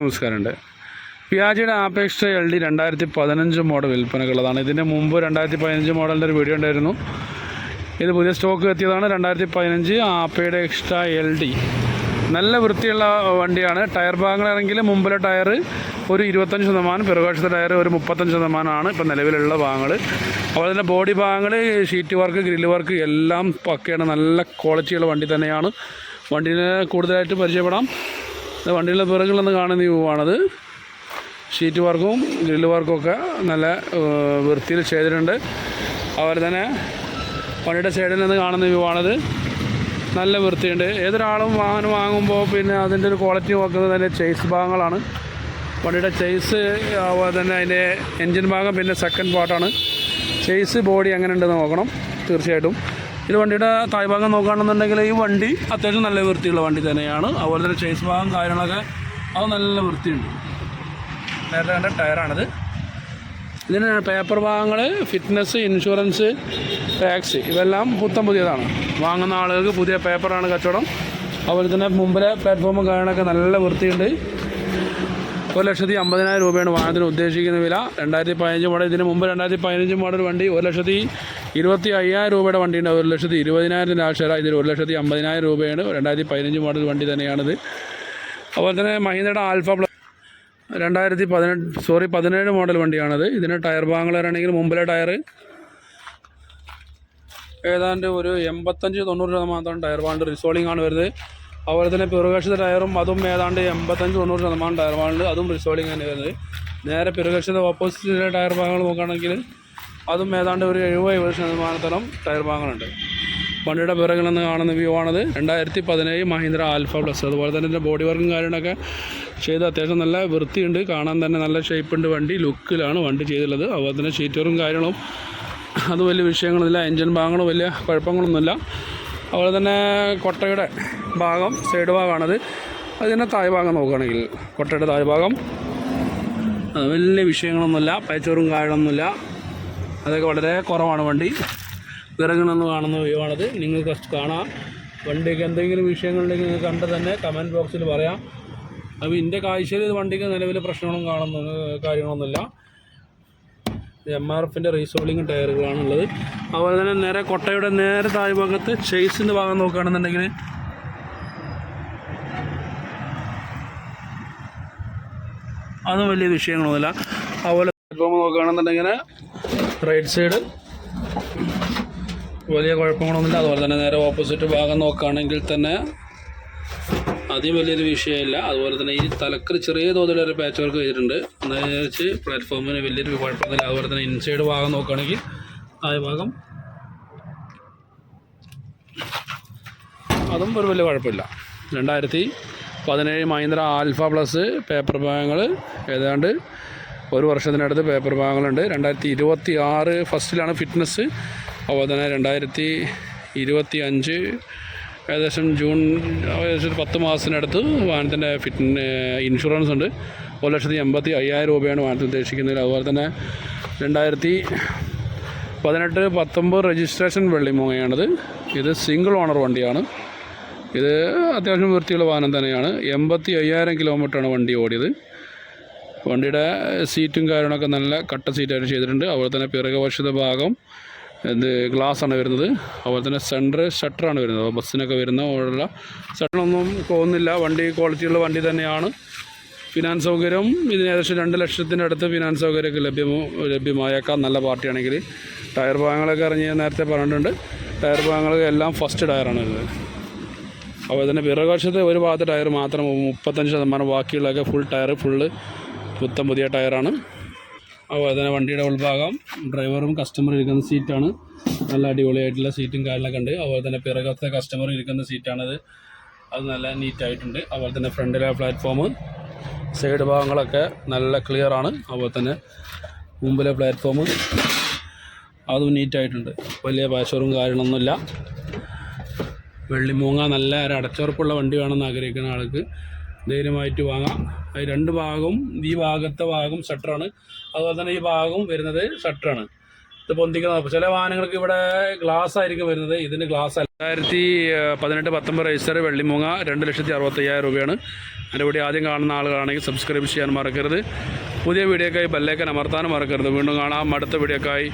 നമസ്കാരമുണ്ട്. പിയാജിയുടെ ആപേക്ഷ L D രണ്ടായിരത്തി പതിനഞ്ച് മോഡൽ വിൽപ്പനകളുള്ളതാണ് ഇതിന് മുമ്പ് രണ്ടായിരത്തി പതിനഞ്ച് മോഡലിന്റെ ഒരു വീഡിയോ ഉണ്ടായിരുന്നു. ഇത് പുതിയ സ്റ്റോക്ക് എത്തിയതാണ് രണ്ടായിരത്തി പതിനഞ്ച് ആപ്പയുടെ എക്സ്ട്രാ എൽ ഡി. നല്ല വൃത്തിയുള്ള വണ്ടിയാണ്. ടയർ ഭാഗങ്ങളാണെങ്കിൽ മുമ്പിലെ ടയർ ഒരു ഇരുപത്തഞ്ച് ശതമാനം പിറകുവശത്തെ ടയർ ഒരു മുപ്പത്തഞ്ച് ശതമാനമാണ് ഇപ്പോൾ നിലവിലുള്ള ഭാഗങ്ങൾ. അതുപോലെ തന്നെ ബോഡി ഭാഗങ്ങൾ ഷീറ്റ് വർക്ക് ഗ്രില്ല് വർക്ക് എല്ലാം പക്കയാണ്. നല്ല ക്വാളിറ്റിയുള്ള വണ്ടി തന്നെയാണ്. വണ്ടിനെ കൂടുതലായിട്ട് പരിചയപ്പെടാം. വണ്ടിയുടെ പിറകിലൊന്ന് കാണുന്ന വ്യൂവാണത് ഷീറ്റ് വർക്കും ഗ്രില്ല് വർക്കും ഒക്കെ നല്ല വൃത്തിയിൽ ചെയ്തിട്ടുണ്ട്. അതുപോലെ തന്നെ വണ്ടിയുടെ സൈഡിൽ നിന്ന് കാണുന്ന വ്യൂ നല്ല വൃത്തിയുണ്ട്. ഏതൊരാളും വാഹനം വാങ്ങുമ്പോൾ പിന്നെ അതിന്റെ ഒരു ക്വാളിറ്റി നോക്കുന്നത് തന്നെ ചെയ്സ് ഭാഗങ്ങളാണ്. വണ്ടിയുടെ ചെയ്സ് അതുപോലെ തന്നെ അതിന്റെ എൻജിൻ ഭാഗം പിന്നെ സെക്കൻഡ് പാർട്ടാണ് ചെയ്സ് ബോഡി എങ്ങനെ ഉണ്ടെന്ന് നോക്കണം. തീർച്ചയായിട്ടും. ഇത് വണ്ടിയുടെ തായ്ഭാഗം നോക്കുകയാണെന്നുണ്ടെങ്കിൽ ഈ വണ്ടി അത്യാവശ്യം നല്ല വൃത്തിയുള്ള വണ്ടി തന്നെയാണ്. അതുപോലെ തന്നെ ചേസ് ഭാഗം കാര്യങ്ങളൊക്കെ അത് നല്ല വൃത്തിയുണ്ട്. നേരത്തെ കണ്ട ടയറാണിത്. ഇതിന് പേപ്പർ ഭാഗങ്ങൾ ഫിറ്റ്നസ് ഇൻഷുറൻസ് ടാക്സ് ഇതെല്ലാം പുത്തം പുതിയതാണ്. വാങ്ങുന്ന ആളുകൾക്ക് പുതിയ പേപ്പറാണ് കച്ചവടം. അതുപോലെ തന്നെ മുമ്പിലെ പ്ലാറ്റ്ഫോമും കാര്യങ്ങളൊക്കെ നല്ല വൃത്തിയുണ്ട്. ഒരു ലക്ഷത്തി അമ്പതിനായിരം രൂപയാണ് വാഹനത്തിന് ഉദ്ദേശിക്കുന്ന വില. രണ്ടായിരത്തി പതിനഞ്ച് മോഡൽ ഇതിന് മുമ്പ് രണ്ടായിരത്തി പതിനഞ്ച് മോഡൽ വണ്ടി ഒരു ലക്ഷത്തി ഇരുപത്തി അയ്യായിരം രൂപയുടെ വണ്ടിയുണ്ട്. ഒരു ലക്ഷത്തി ഇരുപതിനായിരത്തിന്റെ ആവശ്യമില്ല ഇതിൽ ഒരു ലക്ഷത്തി അമ്പതിനായിരം രൂപയാണ് രണ്ടായിരത്തി പതിനഞ്ച് മോഡൽ വണ്ടി തന്നെയാണിത്. അതുപോലെ തന്നെ മഹീന്ദ്രയുടെ ആൽഫ പ്ലസ് രണ്ടായിരത്തി പതിനെട്ട് സോറി പതിനേഴ് മോഡൽ വണ്ടിയാണത്. ഇതിന് ടയർ ഭാഗങ്ങൾ വരാണെങ്കിൽ മുമ്പിലെ ടയർ ഏതാണ്ട് ഒരു എൺപത്തഞ്ച് തൊണ്ണൂറ് ശതമാനത്തോളം ടയർ ഭാഗം റിസോളിംഗ് ആണ് വരുന്നത്. അതുപോലെ തന്നെ പിറകക്ഷത്തെ ടയറും അതും ഏതാണ്ട് എൺപത്തഞ്ച് തൊണ്ണൂറ് ശതമാനം ടയർ വാണ്ട് അതും റിസോളിംഗ് തന്നെ വരുന്നത്. നേരെ പിറകക്ഷത്തെ ഓപ്പോസിറ്റ് ടയർ ഭാഗങ്ങൾ നോക്കുകയാണെങ്കിൽ അതും ഏതാണ്ട് ഒരു എഴുപത് എഴുപത് ശതമാനത്തോളം ടയർ ഭാഗങ്ങളുണ്ട്. വണ്ടിയുടെ പിറകിൽ നിന്ന് കാണുന്ന വ്യൂ ആണത്. രണ്ടായിരത്തി പതിനേഴ് മഹീന്ദ്ര ആൽഫ പ്ലസ്. അതുപോലെ തന്നെ ഇതിന്റെ ബോഡി വർക്കും കാര്യങ്ങളൊക്കെ ചെയ്ത് അത്യാവശ്യം നല്ല വൃത്തിയുണ്ട്. കാണാൻ തന്നെ നല്ല ഷേപ്പുണ്ട് വണ്ടി. ലുക്കിലാണ് വണ്ടി ചെയ്തിട്ടുള്ളത്. അതുപോലെ തന്നെ ഷീറ്ററും കാര്യങ്ങളും അത് വലിയ വിഷയങ്ങളൊന്നുമില്ല. എൻജിൻ ഭാഗങ്ങളും വലിയ കുഴപ്പങ്ങളൊന്നുമില്ല. അതുപോലെ തന്നെ കൊട്ടയുടെ ഭാഗം സൈഡ് ഭാഗമാണത്. അതിന്റെ താഴ് ഭാഗം നോക്കുകയാണെങ്കിൽ കൊട്ടയുടെ താഴ് ഭാഗം. അത് വലിയ വിഷയങ്ങളൊന്നുമില്ല പയച്ചോറും കാഴൊന്നുമില്ല അതൊക്കെ വളരെ കുറവാണ് വണ്ടി. വിറങ്ങണമെന്ന് കാണുന്ന വ്യൂ ആണത്. നിങ്ങൾക്ക് കാണാം. വണ്ടിക്ക് എന്തെങ്കിലും വിഷയങ്ങളുണ്ടെങ്കിൽ നിങ്ങൾക്ക് കണ്ട് തന്നെ കമന്റ് ബോക്സിൽ പറയാം. അപ്പോൾ എന്റെ കാഴ്ചയിൽ വണ്ടിക്ക് നിലവിൽ പ്രശ്നങ്ങളും കാണുന്ന കാര്യങ്ങളൊന്നുമില്ല. എം ആർ എഫിന്റെ റീസോളിങ് ടയറുകളാണുള്ളത് അതുപോലെ തന്നെ നേരെ കൊട്ടയുടെ നേരെ താഴെ താഴ്ഭാഗത്ത് ചേസിന്റെ ഭാഗം നോക്കുകയാണെന്നുണ്ടെങ്കിൽ അതും വലിയ വിഷയങ്ങളൊന്നുമില്ല. അതുപോലെ പ്ലാറ്റ്ഫോം നോക്കുകയാണെന്നുണ്ടെങ്കിൽ റൈറ്റ് സൈഡ് വലിയ കുഴപ്പങ്ങളൊന്നുമില്ല. അതുപോലെ തന്നെ നേരെ ഓപ്പോസിറ്റ് ഭാഗം നോക്കുകയാണെങ്കിൽ തന്നെ അതിൽ വലിയൊരു വിഷയമില്ല. അതുപോലെ തന്നെ ഈ തലക്കൽ ചെറിയ തോതിലൊരു പാച്ച് വർക്ക് ചെയ്തിട്ടുണ്ട്. എന്താണെന്ന് വെച്ച് പ്ലാറ്റ്ഫോമിന് വലിയൊരു കുഴപ്പമൊന്നുമില്ല. അതുപോലെ തന്നെ ഇൻസൈഡ് ഭാഗം നോക്കുകയാണെങ്കിൽ ആ ഭാഗം അതും ഒരു വലിയ കുഴപ്പമില്ല. രണ്ടായിരത്തി പതിനേഴ് മഹീന്ദ്ര ആൽഫ പ്ലസ് പേപ്പർ ഭാഗങ്ങൾ ഏതാണ്ട് ഒരു വർഷത്തിനടുത്ത് പേപ്പർ ഭാഗങ്ങളുണ്ട് രണ്ടായിരത്തി ഇരുപത്തി ആറ് ഫസ്റ്റിലാണ് ഫിറ്റ്നസ് അതുപോലെ തന്നെ രണ്ടായിരത്തി ഇരുപത്തി അഞ്ച് ഏകദേശം ജൂൺ ഏകദേശം ഒരു പത്ത് മാസത്തിനടുത്ത് വാഹനത്തിന്റെ ഫിറ്റ് ഇൻഷുറൻസ് ഉണ്ട്. ഒരു ലക്ഷത്തി എൺപത്തി അയ്യായിരം രൂപയാണ് വാഹനത്തിൽ ഉദ്ദേശിക്കുന്നത്. അതുപോലെ തന്നെ രണ്ടായിരത്തി പതിനെട്ട് പത്തൊമ്പത് രജിസ്ട്രേഷൻ വെള്ളിമൂങ്ങയാണിത് ഇത് സിംഗിൾ ഓണർ വണ്ടിയാണ്. ഇത് അത്യാവശ്യം വൃത്തിയുള്ള വാഹനം തന്നെയാണ്. എൺപത്തി അയ്യായിരം കിലോമീറ്ററാണ് വണ്ടി ഓടിയത്. വണ്ടിയുടെ സീറ്റും കാര്യങ്ങളൊക്കെ നല്ല കട്ട സീറ്റായിട്ട് ചെയ്തിട്ടുണ്ട്. അതുപോലെ തന്നെ പിറകുവശത്തെ ഭാഗം ഇത് ഗ്ലാസ് ആണ് വരുന്നത്. അതുപോലെ തന്നെ സെന്റർ ഷട്ടറാണ് വരുന്നത്. അപ്പോൾ ബസ്സിനൊക്കെ വരുന്ന ഉള്ള ഷട്ടറൊന്നും പോകുന്നില്ല. വണ്ടി ക്വാളിറ്റിയുള്ള വണ്ടി തന്നെയാണ്. ഫിനാൻസ് സൗകര്യം ഇതിന് ഏകദേശം രണ്ട് ലക്ഷത്തിന്റെ അടുത്ത് ഫിനാൻസ് സൗകര്യമൊക്കെ ലഭ്യമോ ലഭ്യമായേക്കാം. നല്ല പാർട്ടിയാണെങ്കിൽ ടയർ ഭാഗങ്ങളൊക്കെ ഇറങ്ങി നേരത്തെ പറഞ്ഞിട്ടുണ്ട്. ടയർ ഭാഗങ്ങൾ എല്ലാം ഫസ്റ്റ് ടയറാണ് വരുന്നത്. അതുപോലെ തന്നെ പിറകുവശത്തെ ഒരു ഭാഗത്ത് ടയർ മാത്രം മുപ്പത്തഞ്ച് ശതമാനം ബാക്കിയുള്ളതൊക്കെ ഫുൾ ടയർ ഫുള്ള് പുത്തം പുതിയ ടയറാണ് അതുപോലെ തന്നെ വണ്ടിയുടെ ഉൾഭാഗം ഡ്രൈവറും കസ്റ്റമറും ഇരിക്കുന്ന സീറ്റാണ് നല്ല അടിപൊളിയായിട്ടുള്ള സീറ്റും കാര്യങ്ങളൊക്കെ ഉണ്ട്. അതുപോലെ തന്നെ പിറകത്തെ കസ്റ്റമർ ഇരിക്കുന്ന സീറ്റാണത് അത് നല്ല നീറ്റായിട്ടുണ്ട് അതുപോലെ തന്നെ ഫ്രണ്ടിലെ പ്ലാറ്റ്ഫോം സൈഡ് ഭാഗങ്ങളൊക്കെ നല്ല ക്ലിയർ ആണ്. അതുപോലെ തന്നെ മുമ്പിലെ പ്ലാറ്റ്ഫോം അതും നീറ്റായിട്ടുണ്ട് വലിയ പാശോറും കാര്യങ്ങളൊന്നുമില്ല. വെള്ളിമൂങ്ങ നല്ല ഒരു അടച്ചുറപ്പുള്ള വണ്ടി വേണമെന്ന് ആഗ്രഹിക്കുന്ന ആൾക്ക് ധൈര്യമായിട്ട് വാങ്ങാം. രണ്ട് ഭാഗവും ഈ ഭാഗത്തെ ഭാഗം ഷട്ടറാണ് അതുപോലെ തന്നെ ഈ ഭാഗവും വരുന്നത് ഷട്ടറാണ് ഇത് പൊന്തിക്കുന്ന ചില വാഹനങ്ങൾക്ക് ഇവിടെ ഗ്ലാസ് ആയിരിക്കും വരുന്നത്. ഇതിന് ഗ്ലാസ് രണ്ടായിരത്തി പതിനെട്ട് പത്തൊമ്പത് രജിസ്റ്റർ വെള്ളിമൂങ്ങ രണ്ട് ലക്ഷത്തി അറുപത്തയ്യായിരം രൂപയാണ്. എന്റെ കൂടി ആദ്യം കാണുന്ന ആളുകളാണെങ്കിൽ സബ്സ്ക്രൈബ് ചെയ്യാൻ മറക്കരുത്. പുതിയ വീഡിയോക്കായി ബെല്ലേക്കൻ അമർത്താനും മറക്കരുത്. വീണ്ടും കാണാം. അടുത്ത വീഡിയോക്കായി